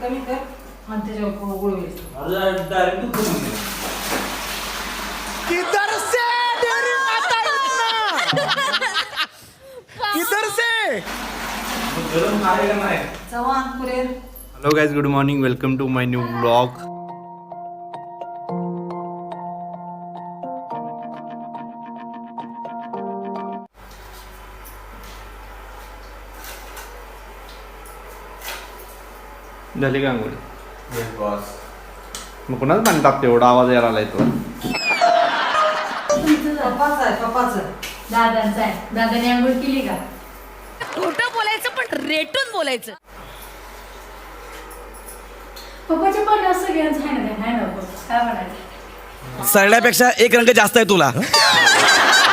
कमी कर आणि त्याच्यावर गुळ डायरेक्ट किधर से इतना किधर से गरम Chavan hello guys good morning welcome to my new blog झाली का अंघोळ? मग कुणाच पाणी टाकते एवढा आवाज यायला आलाय तुला पप्पाच आहे पप्पाच. दादांचा आहे. दादाने आंघोळ केली का? खोटं बोलायचं पण रेटून बोलायचं. पप्पाच्या पण सगळ्यांचं आहे ना आहे ना पप्पा. काय म्हणायचं? सरण्यापेक्षा एक रंग जास्त आहे तुला.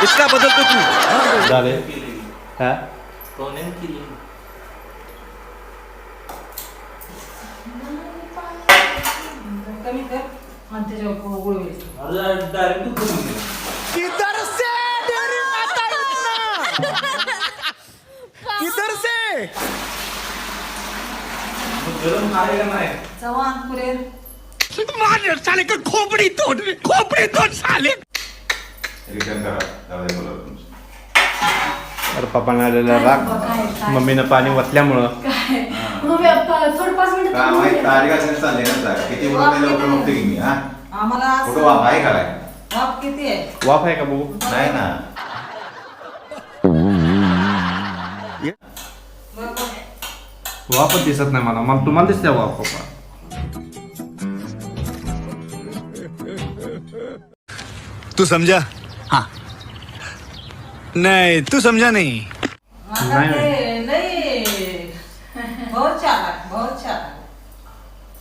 इतका बदलतो तू. झाले. हा कोण्याने केली कमी कर आणि त्याच्यावर गुळ. किधर से इतना. गरम नाही चव्हाण साले का खोपड़ी तोड़ खोपड़ी तोड़ साले. अरे पप्पाने आलेला राग. मम्मीनं पाणी वतल्यामुळं काय मग थोडं पाच मिनिटं काय थांबून माहित घे. तारीख असेल चालली ना सर किती बोलत नाही लवकर बघते की मी हा? आम्हाला फ़ोटो असं- वाप आहे का काय? वाप किती आहे? वाफ आहे का बघू? नाही ना. वाफच दिसत नाही मला. मला तुम्हाला दिसते वाफ पप्पा. तू समझा हाँ. नहीं तू समझा नहीं. आता नाही. ते बहुत चालाक बहुत चालाक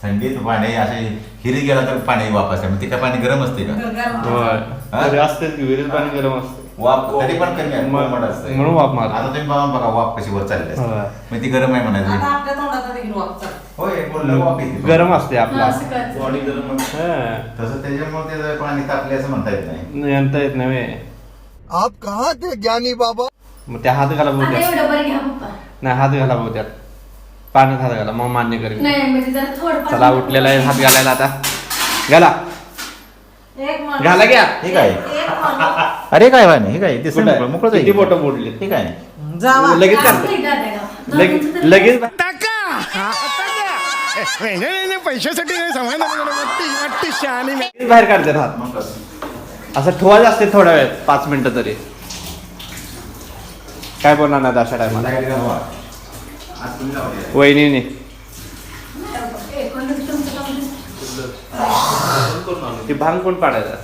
थंडीत पाणी असे हिरी गेला तर पाणी वाप असते मग ते काय पाणी गरम असते का? गरम होय. हा? तरी असतेच की विहिरीत पाणी गरम असते. वाप तरी पण कमी आहे. मग- कोमट असते. म्हणून वाफ. आता तुम्ही बघा बघा वाप कशी वर चालली असते. होय. मग ती गरम आहे आता म्हणायची आपल्या देखील होय बोललं वाप येते. गरम असते हा, आपला असं. बॉडी गरम आहे. हा. तसं त्याच्यामुळे ते पाणी तापले असं म्हणता येत नाही. नाही आणता येत नाही बे. आप कहाँ थे ज्ञानी बाबा? मग त्या हात घाला आता बहुत्यात एवढं बरं घ्या पप्पा. नाही हात घाला बहुत्यात पाण्यात हात घाला मग मान्य नाही म्हणजे जरा थोडं पाच चला उठलेला आहे हात घालायला आता. घाला. एक माणूस- घाला घ्या. हे काय? एक माणूस- अरे काय वाणी? हे काय? कुठं आहे? मोकळं किती बोटं मोडली हे काय? जावा लगेच असं नाही दादा. लगेच तर- नाही नाही नाही, पैशासाठी नाही समजणार वाटते वाटते शहाणी लगेच बाहेर काढते हात. मग? असं ठेवायचं असते थोड्या वेळ पाच मिनिटं तरी. काय बोलणार नाही अशा टायमाला वहिनीने. ती भांग कोण पाडायचा.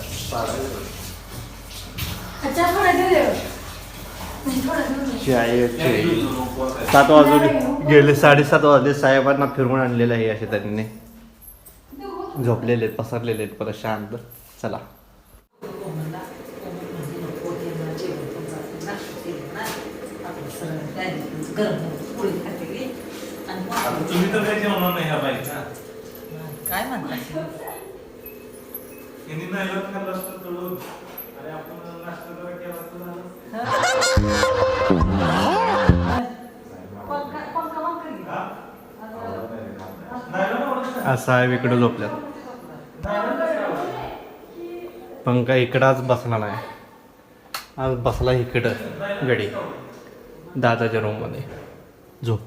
सात वाजून गेले साडेसात वाजले साहेबांना फिरवून आणलेलं आहे अशा तऱ्हेने झोपलेले आहेत पसरलेले आहेत परत शांत. चला. गरम पोळी खाते की. आणि आता तुम्ही तर काही जेवणार नाही ह्या बाईका काय म्हणतात यांनी नाही लग्न खाल्लं असतं तळून अरे आपण नाश्ता जरा केला असता झालं. नाही ना आवडत. आज साहेब इकडं झोपल्यात. पंखा इकडं आज बसला नाही आज बसला इकडं गडी दादाच्या रूममध्ये झोप.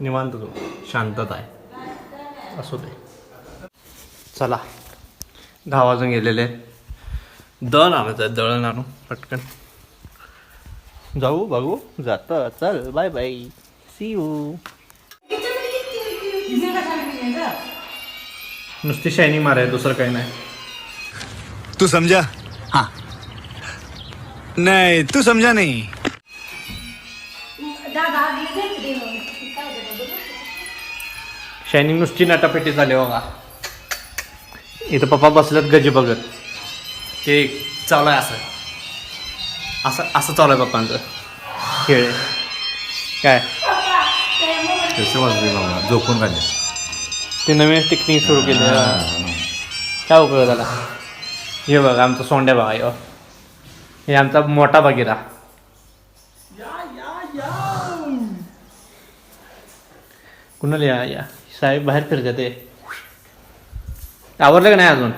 निवांत झोप शांतता आहे. असू दे. चला. दहा वाजून गेलेले. आहेत. दळण आणायचं आहे दळण आणू पटकन. जाऊ बघू. जातं. चल बाय बाय सी यू? नुसती शायनिंग माराय दुसरं काही नाही. तू समझा हाँ. नहीं तू समझा नहीं. शायनिंग नुसती नटापेटी झाली बघा. इथं पप्पा बसल्यात गजी बघत. ते चालू आहे असं. असं असं चालू आहे पप्पांचं. खेळ. काय? वाजले बाबा झोपून काढले ते नवीन टेक्निक सुरू केली. काय उपयोग झाला? हे बघा आमचा सोंड्या बघा ह्यो. हे आमचा मोठा बघिरा कुणाला या या? साहेब बाहेर फिरतात ते. आवरलं का नाही अजून?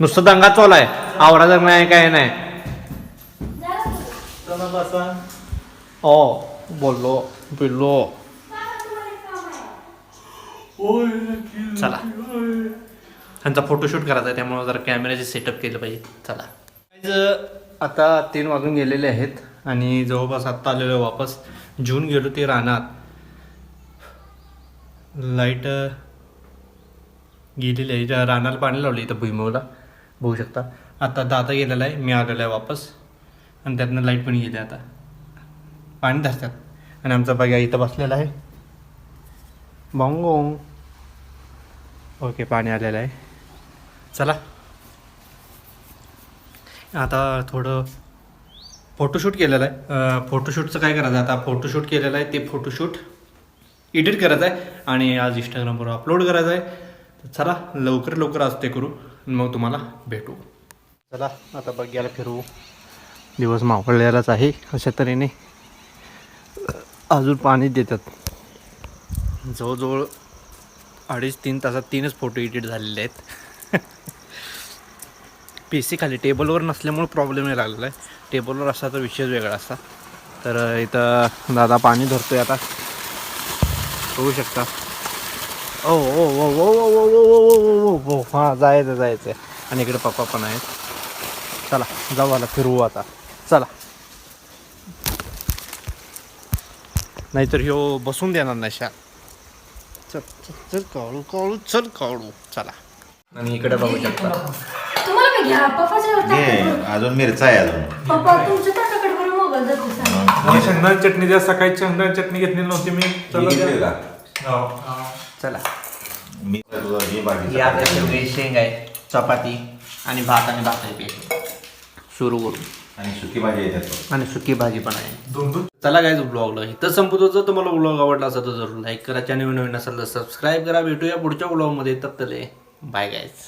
नुसतं दंगा चालू आहे. आवरायचं नाही काय नाही. ओ बोललो बिल्लो चला. ह्यांचा फोटोशूट करायचा आहे त्यामुळे जरा कॅमेऱ्याचे सेटअप केलं पाहिजे. चला. आता तीन वाजून गेलेले आहेत आणि जवळपास आत्ता आलेलो वापस. जून गेलो ते रानात. लाइट गेलेली आहे. ज्या रानाला पाणी लावलं इथं भुईमुगला. बघू शकता. आता दादा गेलेला आहे. मी आलेला आहे वापस. आणि त्यातनं लाइट पण गेली आता. पाणी धरतात. आणि आमचा बघा इथं बसलेला आहे. बॉंगोंग. ओके पाणी आलेलं आहे. चला. आता थोडं फोटोशूट केलेलं आहे. फोटोशूटचं काय करायचं? आहे आता फोटोशूट केलेलं आहे. ते फोटोशूट. एडिट करायचं आहे आणि आज इंस्टाग्रामवर अपलोड करायचं आहे. तर चला लवकर लवकर आज ते करू मग तुम्हाला भेटू. चला आता बघ्याला फिरू. दिवस मावळलेलाच आहे अशा तऱ्हेने अजून पाणी देतात. जवळजवळ अडीच तीन तासात तीनच फोटो एडिट झालेले आहेत. पी सी खाली टेबलवर नसल्यामुळे प्रॉब्लेम नाही लागलेला आहे. टेबलवर असा तर विषयच वेगळा असता तर इथं दादा पाणी धरतो आहे आता. बघू शकता ओ ओ ओ ओ ओ ओ ओ ओ ओ ओ ओ हां जायचं जायचं आणि इकडे पप्पा पण आहेत चला जाऊ आला फिरवू आता चला नाहीतर ह्यो बसून देणार नाही शा चल चल चल काढू काढू चल काढू चला आणि इकडे बघू शकता तुम्हाला काय घ्या पप्पाच्या घे ताटाकडे- अजून मिरचा आहे अजून पप्पा तुमच्या ताटाकडे बरं मोबाईल जातो मला शेंगदाणे चटणी द्या सकाळी शेंगदाणे चटणी घेतली नव्हती मी. चला. द्या. हो. चला. मी तुझं ही भाजी आपल्या शेवटी शेंग आहे चपाती आणि भात आणि भात आहे पेट सुरू करू. आणि सुकी भाजी येतात आणि सुकी भाजी पण आहे. दोन दोन. चला काय ब्लॉगला इथं संपतो. जर तुम्हाला ब्लॉग आवडला असेल तर जरूर लाईक करा. चॅनल नवीन असेल तर सबस्क्राईब करा. भेटूया पुढच्या ब्लॉगमध्ये तप्तले बाय गायज